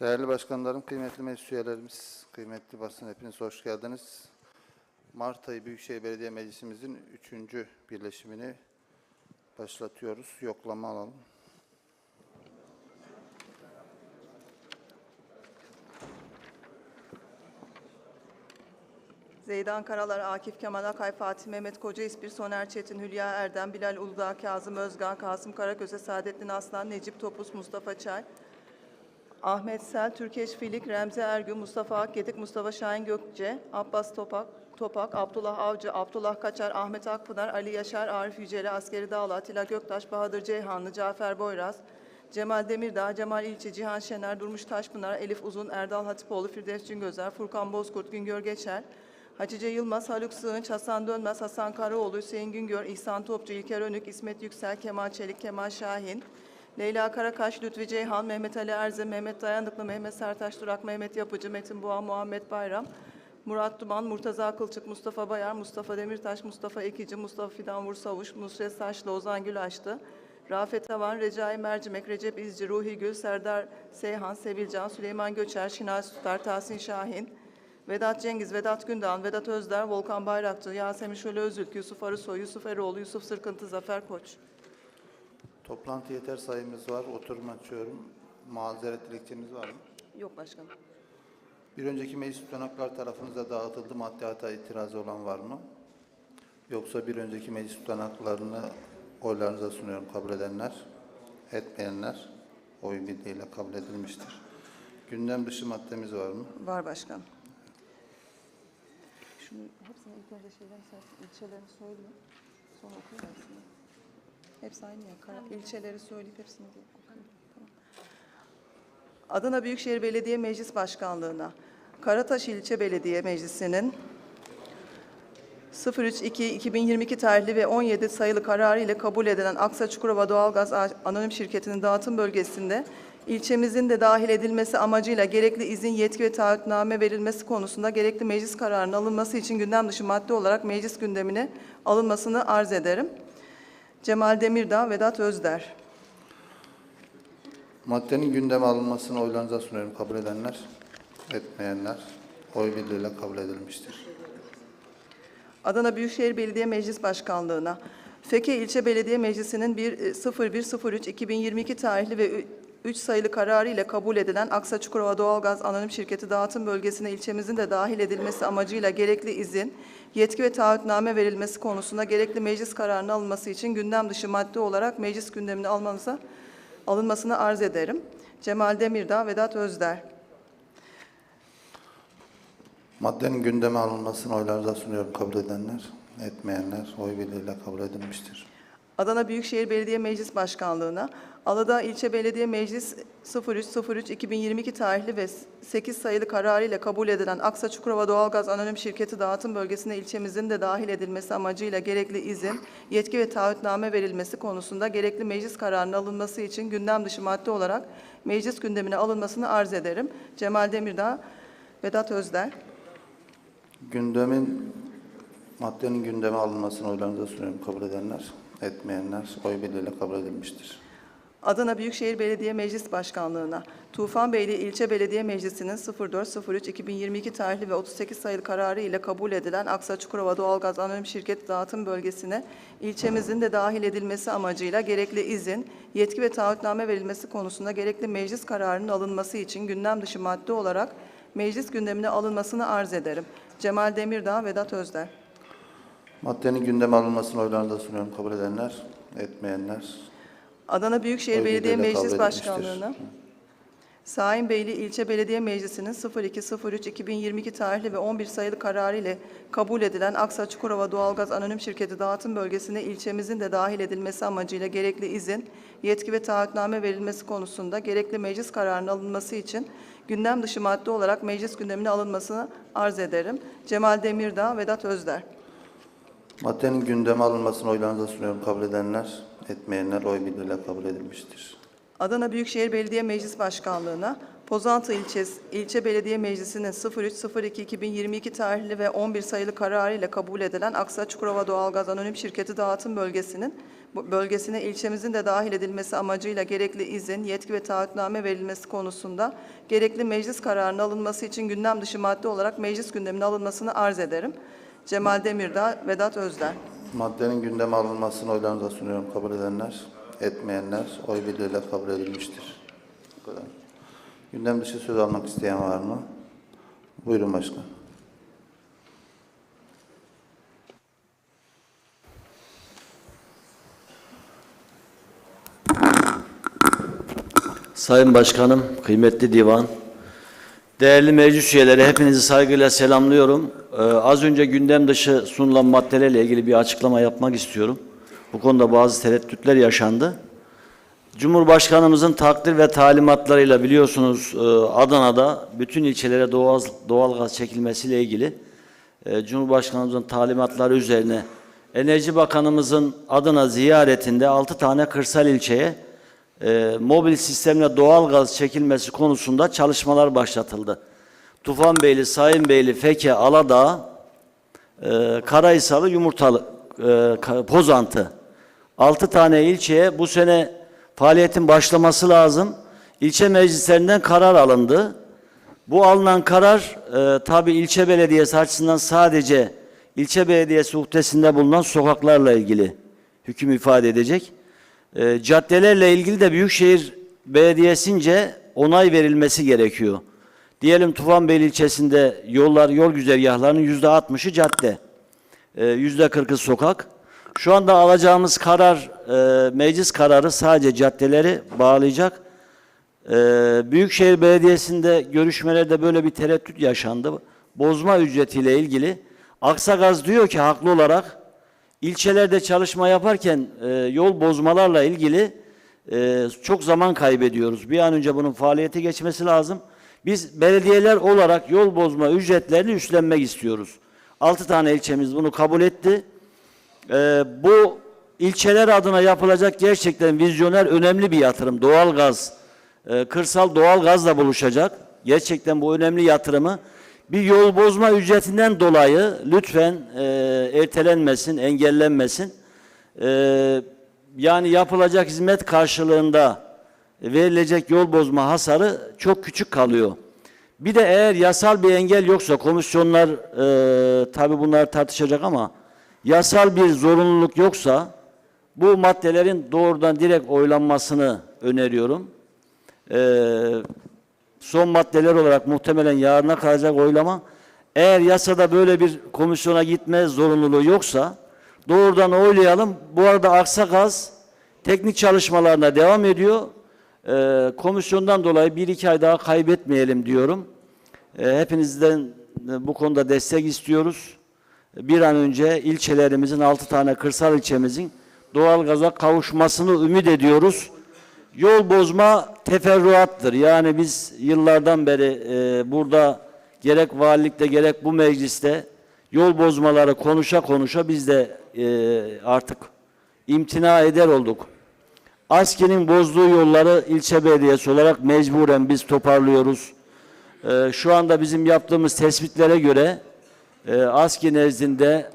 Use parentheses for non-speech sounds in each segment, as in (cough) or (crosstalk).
Değerli başkanlarım, kıymetli meclis üyelerimiz, kıymetli basın hepiniz hoş geldiniz. Mart ayı Büyükşehir Belediye Meclisimizin üçüncü birleşimini başlatıyoruz. Yoklama alalım. Zeydan Karalar, Akif Kemal Akay, Fatih Mehmet Koca İspir, Soner Çetin, Hülya Erdem, Bilal Uludağ, Kazım Özgan, Kasım Karagöz'e, Saadettin Aslan, Necip Topuz, Mustafa Çay, Ahmet Sel, Türkeş Filik, Remzi Ergün, Mustafa Akgedik, Mustafa Şahin Gökçe, Abbas Topak, Topak, Abdullah Avcı, Abdullah Kaçar, Ahmet Akpınar, Ali Yaşar, Arif Yüceli, Askeri Dağlı, Atilla Göktaş, Bahadır Ceyhanlı, Cafer Boyraz, Cemal Demirdağ, Cemal İlçi, Cihan Şener, Durmuş Taşpınar, Elif Uzun, Erdal Hatipoğlu, Firdevs Cingözer, Furkan Bozkurt, Güngör Geçer, Hatice Yılmaz, Haluk Sığınç, Hasan Dönmez, Hasan Karaoğlu, Hüseyin Güngör, İhsan Topçu, İlker Önük, İsmet Yüksel, Kemal Çelik, Kemal Şahin, Leyla Karakaş, Lütfi Ceyhan, Mehmet Ali Erze, Mehmet Dayanıklı, Mehmet Sertaş Durak, Mehmet Yapıcı, Metin Boğa, Muhammed Bayram, Murat Duman, Murtaza Kılçık, Mustafa Bayar, Mustafa Demirtaş, Mustafa Ekici, Mustafa Fidan Vursavuş, Nusret Saçlı, Ozan Gülaştı, Rafet Havan, Recai Mercimek, Recep İzci, Ruhi Gül, Serdar Seyhan, Sevilcan, Süleyman Göçer, Şinal Tutar, Tahsin Şahin, Vedat Cengiz, Vedat Gündoğan, Vedat Özder, Volkan Bayrakçı, Yasemin Şöyle Özülk, Yusuf Arısoy, Yusuf Eroğlu, Yusuf Sırkıntı, Zafer Koç. Toplantı yeter sayımız var. Oturum açıyorum. Mazeret dilekçeniz var mı? Yok başkanım. Bir önceki meclis tutanaklar tarafınıza dağıtıldı. Maddiyata itirazı olan var mı? Yoksa bir önceki meclis tutanaklarını oylarınıza sunuyorum. Kabul edenler, etmeyenler oy birliğiyle kabul edilmiştir. Gündem dışı maddemiz var mı? Var başkanım. Şunu hepsini ilk önce şeyden ilçelerini söyleyeyim. Sonra okuyayım hepsini. Hepsi aynı ya. Kara, ilçeleri söyleyip hepsini. Adana Büyükşehir Belediye Meclis Başkanlığı'na Karataş İlçe Belediye Meclisi'nin 03-2-2022 tarihli ve 17 sayılı kararı ile kabul edilen Aksa Çukurova Doğalgaz Anonim Şirketi'nin dağıtım bölgesinde ilçemizin de dahil edilmesi amacıyla gerekli izin, yetki ve taahhütname verilmesi konusunda gerekli meclis kararının alınması için gündem dışı madde olarak meclis gündemine alınmasını arz ederim. Cemal Demirdağ, Vedat Özder. Maddenin gündeme alınmasını oylarınıza sunuyorum. Kabul edenler, etmeyenler oy birliğiyle kabul edilmiştir. Adana Büyükşehir Belediye Meclis Başkanlığı'na Feke İlçe Belediye Meclisi'nin bir- e, 0103-2022 tarihli ve 3 sayılı kararı ile kabul edilen Aksa Çukurova Doğalgaz Anonim Şirketi dağıtım bölgesine ilçemizin de dahil edilmesi amacıyla gerekli izin, yetki ve taahhütname verilmesi konusunda gerekli meclis kararının alınması için gündem dışı madde olarak meclis gündemine almanıza alınmasını arz ederim. Cemal Demirdağ, Vedat Özder. Maddenin gündeme alınmasını oylarınıza sunuyorum. Kabul edenler, etmeyenler oy birliğiyle kabul edilmiştir. Adana Büyükşehir Belediye Meclis Başkanlığı'na Aladağ İlçe Belediye Meclis 0303-2022 tarihli ve 8 sayılı kararı ile kabul edilen Aksa Çukurova Doğalgaz Anonim Şirketi dağıtım bölgesine ilçemizin de dahil edilmesi amacıyla gerekli izin, yetki ve taahhütname verilmesi konusunda gerekli meclis kararının alınması için gündem dışı madde olarak meclis gündemine alınmasını arz ederim. Cemal Demirdağ, Vedat Özder. Gündemin, maddenin gündeme alınmasını oylarınıza sunuyorum. Kabul edenler, etmeyenler oy birliğiyle kabul edilmiştir. Adana Büyükşehir Belediye Meclis Başkanlığı'na Tufanbeyli İlçe Belediye Meclisi'nin 04.03.2022 tarihli ve 38 sayılı kararı ile kabul edilen Aksa Çukurova Doğalgaz Anonim Şirket Dağıtım Bölgesi'ne ilçemizin de dahil edilmesi amacıyla gerekli izin, yetki ve taahhütname verilmesi konusunda gerekli meclis kararının alınması için gündem dışı madde olarak meclis gündemine alınmasını arz ederim. Cemal Demirdağ, Vedat Özder. Maddenin gündeme alınmasını oylarınıza sunuyorum. Kabul edenler, etmeyenler Adana Büyükşehir Belediye Meclis. Başkanlığı'na Saim Beyli İlçe Belediye Meclisi'nin 0203-2022 tarihli ve 11 sayılı kararı ile kabul edilen Aksa Çukurova Doğalgaz Anonim Şirketi dağıtım bölgesine ilçemizin de dahil edilmesi amacıyla gerekli izin, yetki ve taahhütname verilmesi konusunda gerekli meclis kararının alınması için gündem dışı madde olarak meclis gündemine alınmasını arz ederim. Cemal Demirdağ, Vedat Özder. Maddenin gündeme alınmasını oylarınıza sunuyorum. Kabul edenler, etmeyenler oy birliğiyle kabul edilmiştir. Adana Büyükşehir Belediye Meclis Başkanlığı'na Pozantı ilçesi, ilçe belediye meclisinin 03.02.2022 tarihli ve 11 sayılı kararı ile kabul edilen Aksa Çukurova Doğalgaz Anonim Şirketi dağıtım bölgesinin bölgesine ilçemizin de dahil edilmesi amacıyla gerekli izin, yetki ve taahhütname verilmesi konusunda gerekli meclis kararının alınması için gündem dışı madde olarak meclis gündemine alınmasını arz ederim. Cemal Demirdağ, Vedat Özden. Maddenin gündeme alınmasını oylarınıza sunuyorum. Kabul edenler, etmeyenler oy birliğiyle kabul edilmiştir. Bu kadar. Gündem dışı söz almak isteyen var mı? Buyurun başkan. Sayın Başkanım, kıymetli divan, değerli meclis üyeleri hepinizi saygıyla selamlıyorum. Ee, az önce gündem dışı sunulan maddelerle ilgili bir açıklama yapmak istiyorum. Bu konuda bazı tereddütler yaşandı. Cumhurbaşkanımızın takdir ve talimatlarıyla biliyorsunuz e, Adana'da bütün ilçelere doğal, doğalgaz çekilmesiyle ilgili e, Cumhurbaşkanımızın talimatları üzerine Enerji Bakanımızın Adana ziyaretinde 6 tane kırsal ilçeye e, mobil sistemle doğalgaz çekilmesi konusunda çalışmalar başlatıldı. Tufanbeyli, Sayınbeyli, Feke, Aladağ, e, Karahisalı, Yumurtalı, e, Pozantı. 6 tane ilçeye bu sene faaliyetin başlaması lazım. İlçe meclislerinden karar alındı. Bu alınan karar e, tabi ilçe belediyesi açısından sadece ilçe belediyesi uhdesinde bulunan sokaklarla ilgili hüküm ifade edecek. E, caddelerle ilgili de Büyükşehir Belediyesi'nce onay verilmesi gerekiyor. Diyelim Tufanbeyli ilçesinde yollar, yol güzergahlarının yüzde 60'ı cadde, e, yüzde 40'ı sokak. Şu anda alacağımız karar, e, meclis kararı sadece caddeleri bağlayacak. Ee, Büyükşehir Belediyesi'nde görüşmelerde böyle bir tereddüt yaşandı. Bozma ücretiyle ilgili. Aksagaz diyor ki haklı olarak ilçelerde çalışma yaparken e, yol bozmalarla ilgili e, çok zaman kaybediyoruz. Bir an önce bunun faaliyete geçmesi lazım. Biz belediyeler olarak yol bozma ücretlerini üstlenmek istiyoruz. Altı tane ilçemiz bunu kabul etti. Ee, bu ilçeler adına yapılacak gerçekten vizyoner önemli bir yatırım. Doğalgaz, e, kırsal doğalgazla buluşacak. Gerçekten bu önemli yatırımı bir yol bozma ücretinden dolayı lütfen e, ertelenmesin, engellenmesin. E, yani yapılacak hizmet karşılığında verilecek yol bozma hasarı çok küçük kalıyor. Bir de eğer yasal bir engel yoksa komisyonlar e, tabi bunlar tartışacak ama yasal bir zorunluluk yoksa bu maddelerin doğrudan direkt oylanmasını öneriyorum. E, son maddeler olarak muhtemelen yarına kalacak oylama. Eğer yasada böyle bir komisyona gitme zorunluluğu yoksa doğrudan oylayalım. Bu arada Aksagaz teknik çalışmalarına devam ediyor. Ee, komisyondan dolayı bir iki ay daha kaybetmeyelim diyorum. Ee, hepinizden e, bu konuda destek istiyoruz. Bir an önce ilçelerimizin altı tane kırsal ilçemizin doğalgaza kavuşmasını ümit ediyoruz. Yol bozma teferruattır. Yani biz yıllardan beri e, burada gerek valilikte gerek bu mecliste yol bozmaları konuşa konuşa biz de e, artık imtina eder olduk. ASKİ'nin bozduğu yolları ilçe belediyesi olarak mecburen biz toparlıyoruz. Ee, şu anda bizim yaptığımız tespitlere göre e, ASKİ nezdinde,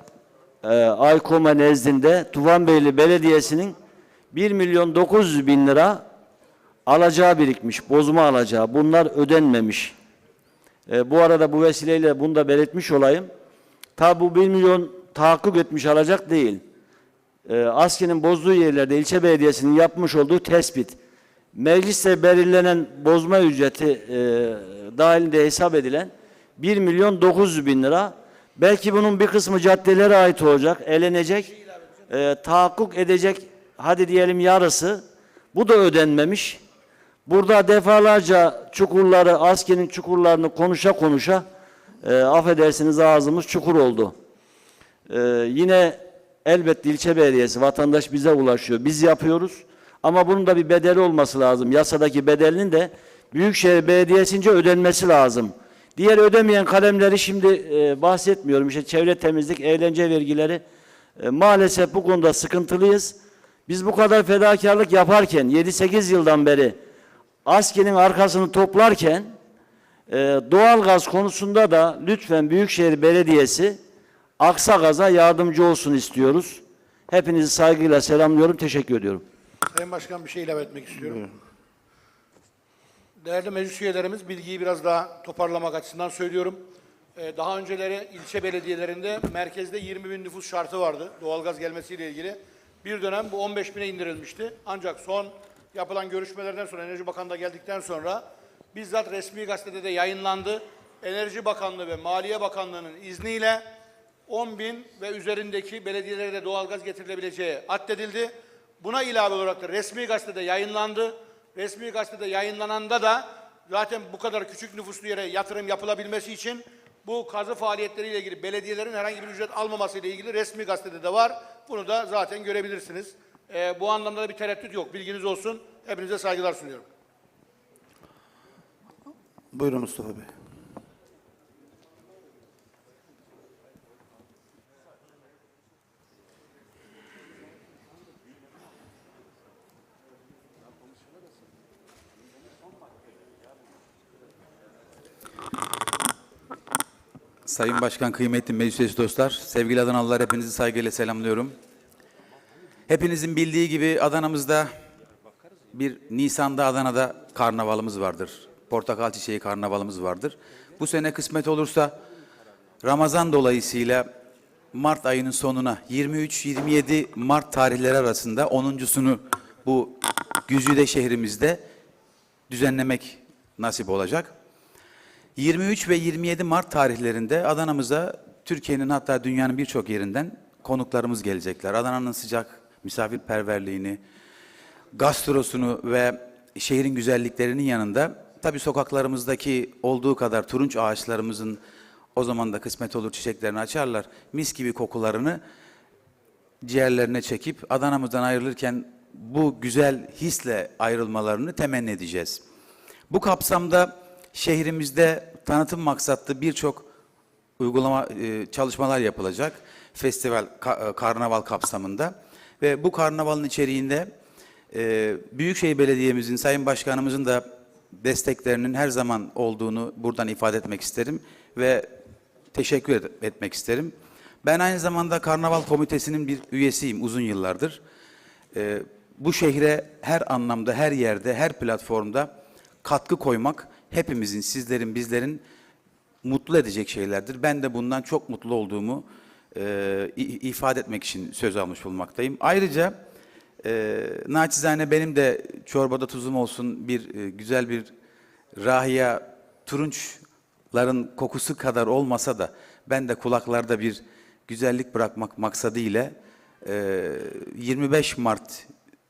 e, AYKOMA nezdinde Tufanbeyli Belediyesi'nin 1 milyon 900 bin lira alacağı birikmiş, bozma alacağı. Bunlar ödenmemiş. E, bu arada bu vesileyle bunu da belirtmiş olayım. Tabi bu 1 milyon tahakkuk etmiş alacak değil e, ASKİ'nin bozduğu yerlerde ilçe belediyesinin yapmış olduğu tespit, mecliste belirlenen bozma ücreti e, dahilinde hesap edilen 1 milyon 900 bin lira. Belki bunun bir kısmı caddelere ait olacak, elenecek, e, tahakkuk edecek, hadi diyelim yarısı. Bu da ödenmemiş. Burada defalarca çukurları, ASKİ'nin çukurlarını konuşa konuşa, e, affedersiniz ağzımız çukur oldu. Ee, yine elbette ilçe belediyesi, vatandaş bize ulaşıyor. Biz yapıyoruz. Ama bunun da bir bedeli olması lazım. Yasadaki bedelinin de Büyükşehir Belediyesi'nce ödenmesi lazım. Diğer ödemeyen kalemleri şimdi e, bahsetmiyorum. İşte çevre temizlik, eğlence vergileri e, maalesef bu konuda sıkıntılıyız. Biz bu kadar fedakarlık yaparken 7-8 yıldan beri ASKİ'nin arkasını toplarken e, doğalgaz konusunda da lütfen Büyükşehir Belediyesi Aksagaz'a yardımcı olsun istiyoruz. Hepinizi saygıyla selamlıyorum. Teşekkür ediyorum. Sayın Başkan bir şey ilave etmek istiyorum. Değerli meclis üyelerimiz bilgiyi biraz daha toparlamak açısından söylüyorum. Ee, daha önceleri ilçe belediyelerinde merkezde 20 bin nüfus şartı vardı doğalgaz gelmesiyle ilgili. Bir dönem bu 15 bine indirilmişti. Ancak son yapılan görüşmelerden sonra Enerji Bakanı da geldikten sonra bizzat resmi gazetede de yayınlandı. Enerji Bakanlığı ve Maliye Bakanlığı'nın izniyle 10 bin ve üzerindeki belediyelere de doğalgaz getirilebileceği addedildi. Buna ilave olarak da resmi gazetede yayınlandı. Resmi gazetede yayınlananda da zaten bu kadar küçük nüfuslu yere yatırım yapılabilmesi için bu kazı faaliyetleriyle ilgili belediyelerin herhangi bir ücret almaması ile ilgili resmi gazetede de var. Bunu da zaten görebilirsiniz. Ee, bu anlamda da bir tereddüt yok. Bilginiz olsun. Hepinize saygılar sunuyorum. Buyurun Mustafa Bey. Sayın Başkan, kıymetli meclis üyesi dostlar, sevgili Adanalılar hepinizi saygıyla selamlıyorum. Hepinizin bildiği gibi Adana'mızda bir Nisan'da Adana'da karnavalımız vardır. Portakal çiçeği karnavalımız vardır. Bu sene kısmet olursa Ramazan dolayısıyla Mart ayının sonuna 23-27 Mart tarihleri arasında 10.sunu bu Güzide şehrimizde düzenlemek nasip olacak. 23 ve 27 Mart tarihlerinde Adana'mıza Türkiye'nin hatta dünyanın birçok yerinden konuklarımız gelecekler. Adana'nın sıcak misafirperverliğini, gastrosunu ve şehrin güzelliklerinin yanında tabii sokaklarımızdaki olduğu kadar turunç ağaçlarımızın o zaman da kısmet olur çiçeklerini açarlar. Mis gibi kokularını ciğerlerine çekip Adana'mızdan ayrılırken bu güzel hisle ayrılmalarını temenni edeceğiz. Bu kapsamda şehrimizde tanıtım maksatlı birçok uygulama e, çalışmalar yapılacak. Festival, e, karnaval kapsamında ve bu karnavalın içeriğinde e, Büyükşehir Belediye'mizin, Sayın Başkanımızın da desteklerinin her zaman olduğunu buradan ifade etmek isterim ve teşekkür etmek isterim. Ben aynı zamanda Karnaval Komitesi'nin bir üyesiyim uzun yıllardır. Bu şehre her anlamda, her yerde, her platformda katkı koymak hepimizin, sizlerin, bizlerin mutlu edecek şeylerdir. Ben de bundan çok mutlu olduğumu e, ifade etmek için söz almış bulunmaktayım. Ayrıca e, naçizane benim de çorbada tuzum olsun bir e, güzel bir rahiya turunçların kokusu kadar olmasa da ben de kulaklarda bir güzellik bırakmak maksadıyla e, 25 Mart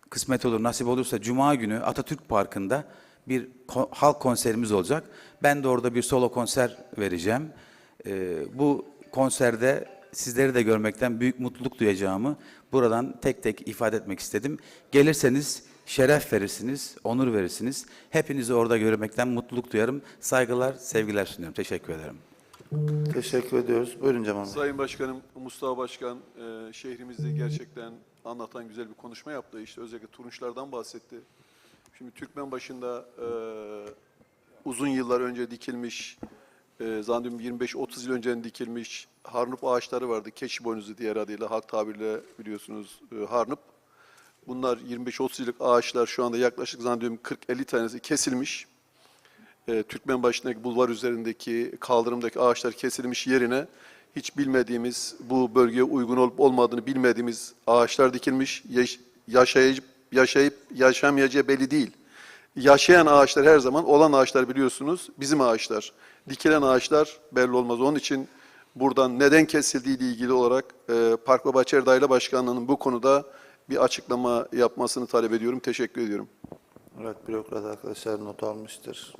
kısmet olur nasip olursa Cuma günü Atatürk Parkı'nda bir ko- halk konserimiz olacak. Ben de orada bir solo konser vereceğim. E, bu konserde sizleri de görmekten büyük mutluluk duyacağımı buradan tek tek ifade etmek istedim. Gelirseniz şeref verirsiniz, onur verirsiniz. Hepinizi orada görmekten mutluluk duyarım. Saygılar, sevgiler sunuyorum. Teşekkür ederim. Teşekkür ediyoruz. Buyurun Cemal Bey. Sayın Başkanım, Mustafa Başkan e, şehrimizde gerçekten anlatan güzel bir konuşma yaptı. İşte özellikle turunçlardan bahsetti. Şimdi Türkmen başında e, uzun yıllar önce dikilmiş, e, zannediyorum 25-30 yıl önce dikilmiş harnup ağaçları vardı. Keçi boynuzu diğer adıyla, halk tabirle biliyorsunuz e, harnup. Bunlar 25-30 yıllık ağaçlar şu anda yaklaşık zannediyorum 40-50 tanesi kesilmiş e, Türkmen başındaki bulvar üzerindeki kaldırımdaki ağaçlar kesilmiş yerine hiç bilmediğimiz bu bölgeye uygun olup olmadığını bilmediğimiz ağaçlar dikilmiş. Yaş- yaşayıp yaşayıp yaşamayacağı belli değil. Yaşayan ağaçlar her zaman olan ağaçlar biliyorsunuz bizim ağaçlar. Dikilen ağaçlar belli olmaz. Onun için buradan neden kesildiği ile ilgili olarak e, Park ve Bahçeli Daire Başkanlığı'nın bu konuda bir açıklama yapmasını talep ediyorum. Teşekkür ediyorum. Evet, bürokrat arkadaşlar not almıştır.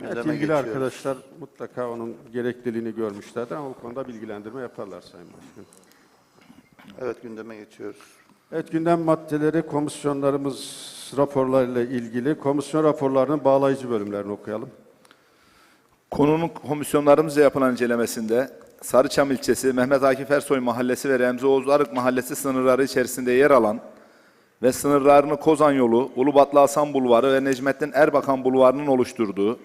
Evet, ilgili geçiyoruz. arkadaşlar mutlaka onun gerekliliğini görmüşlerdir ama bu konuda bilgilendirme yaparlar Sayın Başkan. Evet, gündeme geçiyoruz. Evet, gündem maddeleri komisyonlarımız raporlarıyla ilgili. Komisyon raporlarının bağlayıcı bölümlerini okuyalım. Konunun komisyonlarımızca yapılan incelemesinde Sarıçam ilçesi Mehmet Akif Ersoy mahallesi ve Remzi Oğuz Arık mahallesi sınırları içerisinde yer alan ve sınırlarını Kozan Yolu, Ulubatlı Hasan Bulvarı ve Necmettin Erbakan Bulvarı'nın oluşturduğu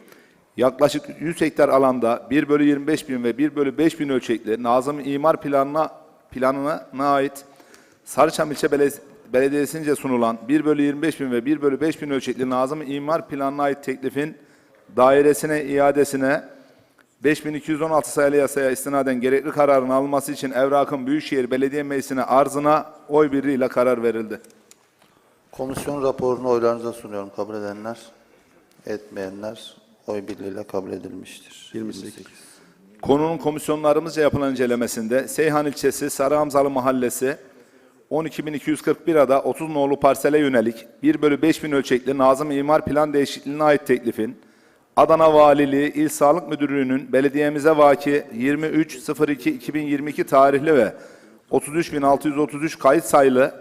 yaklaşık 100 hektar alanda 1 bölü 25 bin ve 1 bölü 5 bin ölçekli Nazım İmar Planına, planına ait Sarıçam İlçe Bele- Belediyesi'nce sunulan 1 bölü 25 bin ve 1 bölü 5 bin ölçekli Nazım İmar Planına ait teklifin dairesine iadesine 5216 sayılı yasaya istinaden gerekli kararın alınması için Evrak'ın Büyükşehir Belediye Meclisi'ne arzına oy birliğiyle karar verildi. Komisyon raporunu oylarınıza sunuyorum. Kabul edenler, etmeyenler oy birliğiyle kabul edilmiştir. 28. Konunun komisyonlarımızca yapılan incelemesinde Seyhan ilçesi Sarıhamzalı mahallesi 12.241 ada 30 nolu parsele yönelik 1 bölü 5 bin ölçekli Nazım İmar Plan Değişikliğine ait teklifin Adana Valiliği İl Sağlık Müdürlüğü'nün belediyemize vaki 23.02.2022 tarihli ve 33.633 kayıt sayılı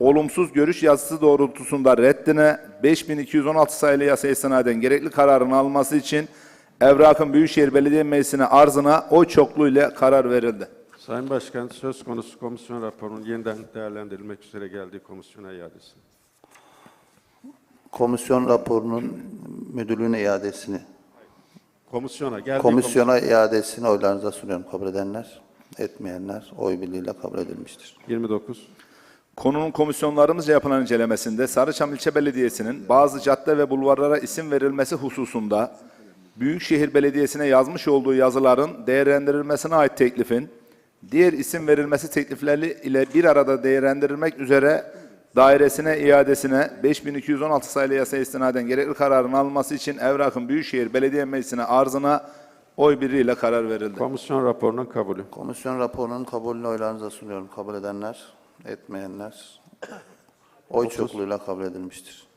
olumsuz görüş yazısı doğrultusunda reddine 5216 sayılı yasa istinaden gerekli kararın alınması için Evrak'ın Büyükşehir Belediye Meclisi'ne arzına oy çokluğuyla karar verildi. Sayın Başkan, söz konusu komisyon raporunun yeniden değerlendirilmek üzere geldiği komisyona iadesi. Komisyon raporunun müdürlüğüne iadesini, Komisyona geldiği komisyona iadesini oylarınıza sunuyorum. Kabul edenler, etmeyenler oy birliğiyle kabul edilmiştir. komis- 29. Konunun komisyonlarımızca yapılan incelemesinde Sarıçam İlçe Belediyesi'nin bazı cadde ve bulvarlara isim verilmesi hususunda Büyükşehir Belediyesi'ne yazmış olduğu yazıların değerlendirilmesine ait teklifin diğer isim verilmesi teklifleri ile bir arada değerlendirilmek üzere dairesine iadesine 5216 sayılı yasa istinaden gerekli kararın alınması için Evrak'ın Büyükşehir Belediye Meclisi'ne arzına oy birliğiyle karar verildi. Komisyon raporunun kabulü. Komisyon raporunun kabulünü oylarınıza sunuyorum. Kabul edenler, etmeyenler (coughs) oy çokluğuyla kabul edilmiştir.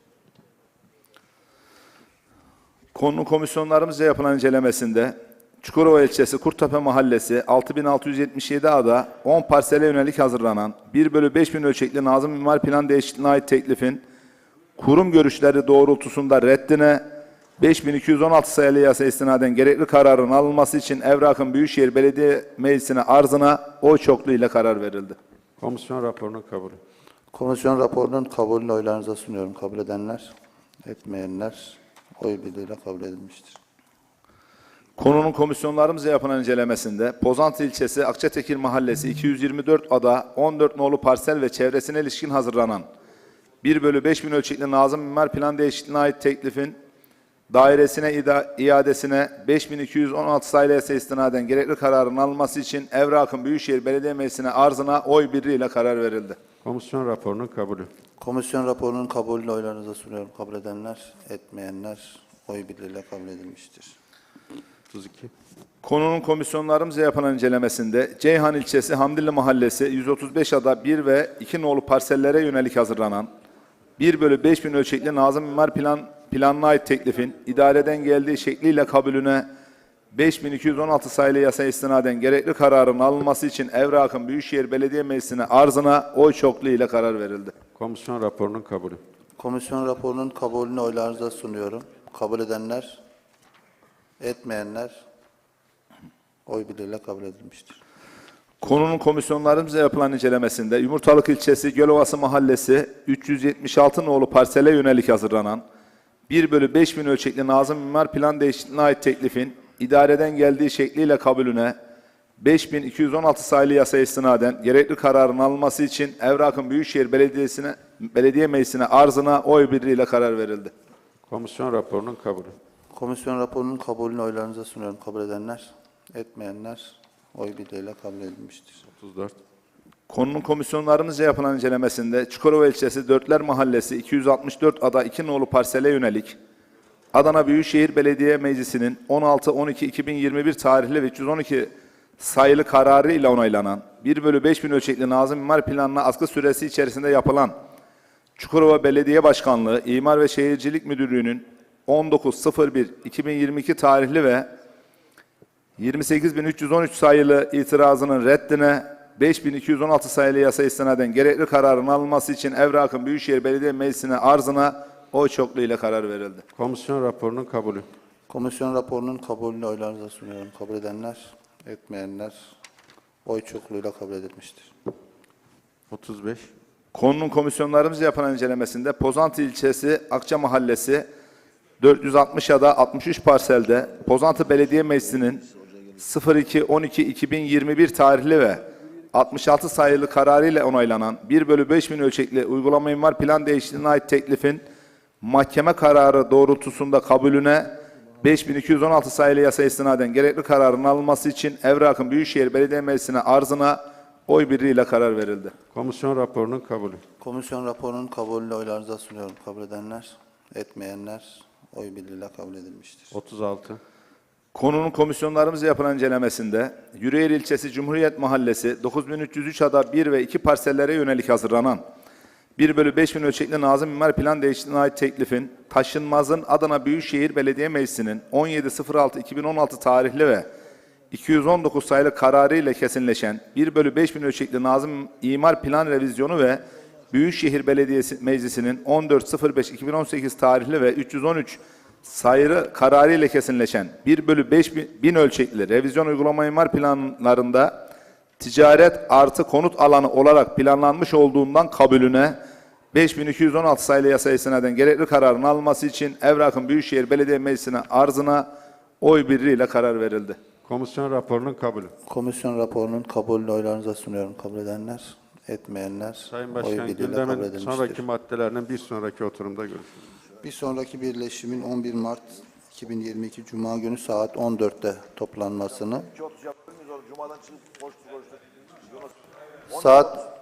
Konu komisyonlarımızca yapılan incelemesinde Çukurova ilçesi Kurttepe mahallesi 6677 ada 10 parsele yönelik hazırlanan 1 bölü 5000 ölçekli Nazım İmar Plan Değişikliğine ait teklifin kurum görüşleri doğrultusunda reddine 5216 sayılı yasa istinaden gerekli kararın alınması için Evrak'ın Büyükşehir Belediye Meclisi'ne arzına oy çokluğuyla karar verildi. Komisyon raporunun kabulü. Komisyon raporunun kabulünü oylarınıza sunuyorum. Kabul edenler, etmeyenler oy birliğiyle kabul edilmiştir. Konunun komisyonlarımızca yapılan incelemesinde Pozantı ilçesi Akçatekir mahallesi 224 ada 14 nolu parsel ve çevresine ilişkin hazırlanan 1 bölü 5 bin ölçekli Nazım İmar Plan Değişikliğine ait teklifin dairesine iadesine 5216 sayılı istinaden gerekli kararın alınması için Evrak'ın Büyükşehir Belediye Meclisi'ne arzına oy birliğiyle karar verildi. Komisyon raporunun kabulü. Komisyon raporunun kabulünü oylarınıza sunuyorum. Kabul edenler, etmeyenler oy birliğiyle kabul edilmiştir. 32. Konunun komisyonlarımızca yapılan incelemesinde Ceyhan ilçesi Hamdilli Mahallesi 135 ada 1 ve 2 nolu parsellere yönelik hazırlanan 1 bölü 5 bin ölçekli Nazım İmar Plan, Planına ait teklifin idareden geldiği şekliyle kabulüne 5216 sayılı yasa istinaden gerekli kararın alınması için Evrak'ın Büyükşehir Belediye Meclisi'ne arzına oy çokluğuyla karar verildi. Komisyon raporunun kabulü. Komisyon raporunun kabulünü oylarınıza sunuyorum. Kabul edenler, etmeyenler oy birliğiyle kabul edilmiştir. Konunun komisyonlarımızla yapılan incelemesinde Yumurtalık ilçesi Gölovası mahallesi 376 nolu parsele yönelik hazırlanan 1 bölü 5 bin ölçekli Nazım İmar Plan Değişikliğine ait teklifin idareden geldiği şekliyle kabulüne 5216 sayılı yasa istinaden gerekli kararın alınması için Evrak'ın Büyükşehir Belediyesi'ne Belediye Meclisi'ne arzına oy birliğiyle karar verildi. Komisyon raporunun kabulü. Komisyon raporunun kabulünü oylarınıza sunuyorum. Kabul edenler, etmeyenler oy birliğiyle kabul edilmiştir. 34. Konunun komisyonlarımızca yapılan incelemesinde Çukurova ilçesi Dörtler Mahallesi 264 ada 2 nolu parsele yönelik Adana Büyükşehir Belediye Meclisi'nin 16-12-2021 tarihli ve 312 sayılı kararı ile onaylanan 1 bölü 5 bin ölçekli Nazım İmar Planı'na askı süresi içerisinde yapılan Çukurova Belediye Başkanlığı İmar ve Şehircilik Müdürlüğü'nün 19.01.2022 tarihli ve 28.313 sayılı itirazının reddine 5.216 sayılı yasa istinaden gerekli kararın alınması için Evrak'ın Büyükşehir Belediye Meclisi'ne arzına oy çokluğuyla karar verildi. Komisyon raporunun kabulü. Komisyon raporunun kabulünü oylarınıza sunuyorum. Kabul edenler, etmeyenler oy çokluğuyla kabul edilmiştir. 35. Konunun komisyonlarımızca yapılan incelemesinde Pozantı ilçesi Akça Mahallesi 460 ya da 63 parselde Pozantı Belediye Meclisi'nin 02-12-2021 tarihli ve 66 sayılı kararı ile onaylanan 1 bölü 5 bin ölçekli uygulama imar plan değişikliğine ait teklifin mahkeme kararı doğrultusunda kabulüne 5216 sayılı yasa istinaden gerekli kararın alınması için Evrak'ın Büyükşehir Belediye Meclisi'ne arzına oy birliğiyle karar verildi. Komisyon raporunun kabulü. Komisyon raporunun kabulünü oylarınıza sunuyorum. Kabul edenler, etmeyenler oy birliğiyle kabul edilmiştir. 36. Konunun komisyonlarımızca yapılan incelemesinde Yüreğir ilçesi Cumhuriyet Mahallesi 9303 ada 1 ve 2 parsellere yönelik hazırlanan 1 bölü 5 bin ölçekli Nazım İmar Plan Değişikliğine ait teklifin taşınmazın Adana Büyükşehir Belediye Meclisi'nin 17.06.2016 tarihli ve 219 sayılı kararı ile kesinleşen 1 bölü 5 bin ölçekli Nazım İmar Plan Revizyonu ve Büyükşehir Belediyesi Meclisi'nin 14.05.2018 tarihli ve 313 sayılı kararı ile kesinleşen 1 bölü 5 bin, bin ölçekli revizyon uygulama imar planlarında ticaret artı konut alanı olarak planlanmış olduğundan kabulüne 5216 sayılı yasa istinaden gerekli kararın alınması için Evrak'ın Büyükşehir Belediye Meclisi'ne arzına oy birliğiyle karar verildi. Komisyon raporunun kabulü. Komisyon raporunun kabulünü oylarınıza sunuyorum. Kabul edenler, etmeyenler Sayın oy Başkan birliğiyle kabul gündemin edilmiştir. sonraki maddelerinin bir sonraki oturumda görüşürüz. Bir sonraki birleşimin 11 Mart 2022 Cuma günü saat 14'te toplanmasını saat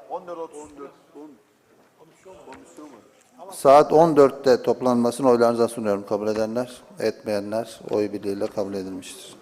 saat 14'te toplanmasını oylarınıza sunuyorum. Kabul edenler, etmeyenler oy birliğiyle kabul edilmiştir.